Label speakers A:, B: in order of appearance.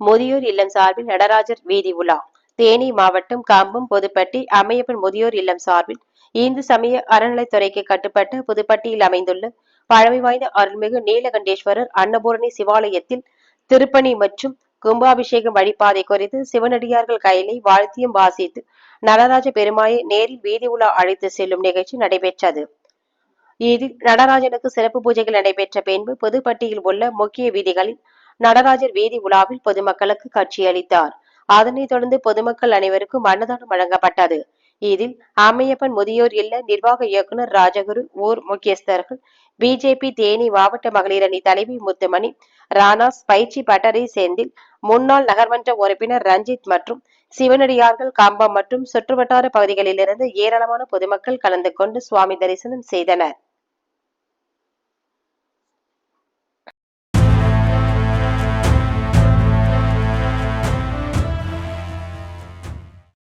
A: முதியோர் இல்லம் சார்பில் நடராஜர் வீதி உலா. தேனி மாவட்டம் கம்பம் புதுப்பட்டி அம்மையப்பன் முதியோர் இல்லம் சார்பில் இந்து சமய அறநிலைத்துறைக்கு கட்டுப்பட்ட புதுப்பட்டியில் அமைந்துள்ள பழமை வாய்ந்த அருள்மிகு நீலகண்டேஸ்வரர் அன்னபூரணி சிவாலயத்தில் திருப்பணி மற்றும் கும்பாபிஷேகம் வழிபாதை குறித்து சிவனடியார்கள் கையிலே வாழ்த்தியம் வாசித்து நடராஜ பெருமாயை நேரில் வீதி உலா அழைத்து செல்லும் நிகழ்ச்சி நடைபெற்றது. இதில் நடராஜனுக்கு சிறப்பு பூஜைகள் நடைபெற்ற பின்பு புதுப்பட்டியில் உள்ள முக்கிய வீதிகளில் நடராஜர் வீதி உலாவில் பொதுமக்களுக்கு காட்சியளித்தார் அதனைத் தொடர்ந்து பொதுமக்கள் அனைவருக்கும் அன்னதானம் வழங்கப்பட்டது. இதில் அம்மையப்பன் முதியோர் இல்ல நிர்வாக இயக்குனர் ராஜகுரு ஊர் முக்கியஸ்தர்கள் பிஜேபி தேனி மாவட்ட மகளிர் அணி தலைவி முத்துமணி ராணாஸ் பயிற்சி பட்டறை செந்தில் முன்னாள் நகர்மன்ற உறுப்பினர் ரஞ்சித் மற்றும் சிவனடியார்கள் கம்பம் மற்றும் சுற்றுவட்டார பகுதிகளிலிருந்து ஏராளமான பொதுமக்கள் கலந்து கொண்டு சுவாமி தரிசனம் செய்தனர்.